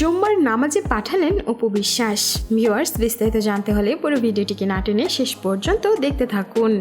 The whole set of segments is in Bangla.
জুম্মার নামাজে পাঠালেন অপু বিশ্বাস ভিউয়ার্স বিস্তারিত জানতে হলে পুরো ভিডিওটিকে না টেনে শেষ পর্যন্ত দেখতে থাকুন।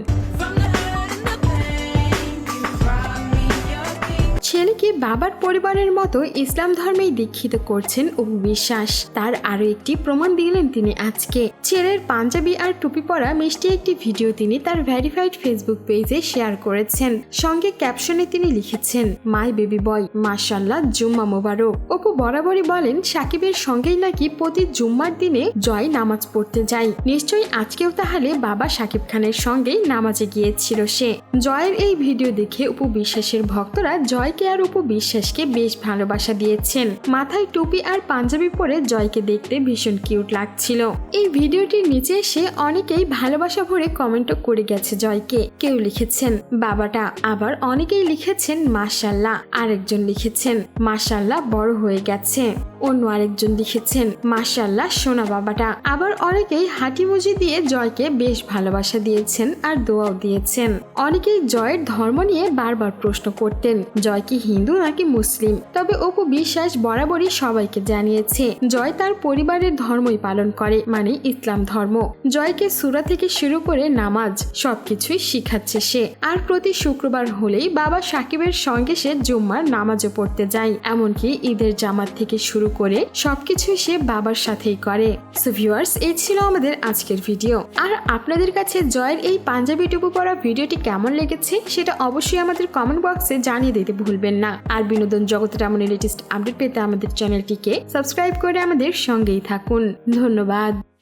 বাবার পরিবারের মতো ইসলাম ধর্মেই দীক্ষিত করছেন অপু বিশ্বাস। তার আরও একটি প্রমাণ দিলেন তিনি আজকে। ছেলের পাঞ্জাবি আর টুপি পরা মিষ্টি একটি ভিডিও তিনি তার ভেরিফাইড ফেসবুক পেজে শেয়ার করেছেন। সঙ্গে ক্যাপশনে তিনি লিখেছেন, মাই বেবি বয় মাশাল্লাহ জুম্মা মোবারক। অপু বরাবরই বলেন, সাকিবের সঙ্গেই নাকি প্রতি জুম্মার দিনে জয় নামাজ পড়তে যায় নিশ্চয়ই আজকেও তাহলে বাবা সাকিব খানের সঙ্গেই নামাজে গিয়েছিল সে। জয়ের এই ভিডিও দেখে অপু বিশ্বাসের ভক্তরা জয়কে আর অপু বিশ্বাসকে বেশ ভালোবাসা দিয়েছেন। মাথায় টুপি আর পাঞ্জাবি পরে জয়কে দেখতে ভীষণ কিউট লাগছিল। এই ভিডিওটির নিচে এসে অনেকেই ভালোবাসা ভরে কমেন্টও করে গেছে জয়কে। কেউ লিখেছেন, বাবাটা। আবার অনেকেই লিখেছেন, মাশাল্লাহ। আরেকজন লিখেছেন, মাশাল্লাহ, বড় হয়ে গেছে। অন্য আরেকজন লিখেছেন, মাশাল্লাহ, সোনা বাবাটা। আবার অনেকেই হাঁটিমুজি দিয়ে জয়কে বেশ ভালোবাসা দিয়েছেন আর দোয়াও দিয়েছেন। অনেকেই জয়ের ধর্ম নিয়ে বারবার প্রশ্ন করতেন, জয় কি হিন্দু নাকি মুসলিম? তবে অপু বিশ্বাস বরাবরই সবাইকে জানিয়েছে, জয় তার পরিবারের ধর্মই পালন করে মানে ইসলাম ধর্ম। জয়কে সুরা থেকে শুরু করে নামাজ সবকিছুই শিখাচ্ছে সে। আর প্রতি শুক্রবার হলেই বাবা সাকিবের সঙ্গে সে জুম্মার নামাজও পড়তে যায়। এমনকি ঈদের জামাত থেকে শুরু করে সবকিছুই সে বাবার সাথেই করে। সো ভিউয়ার্স এই ছিল আমাদের আজকের ভিডিও। আর আপনাদের কাছে জয়ের এই পাঞ্জাবি টুপু পরা ভিডিওটি কেমন লেগেছে, সেটা অবশ্যই আমাদের কমেন্ট বক্সে জানিয়ে দিতে ভুলবেন না। আর বিনোদন জগতের এমন লেটেস্ট আপডেট পেতে আমাদের চ্যানেলটিকে সাবস্ক্রাইব করে আমাদের সঙ্গেই থাকুন। ধন্যবাদ।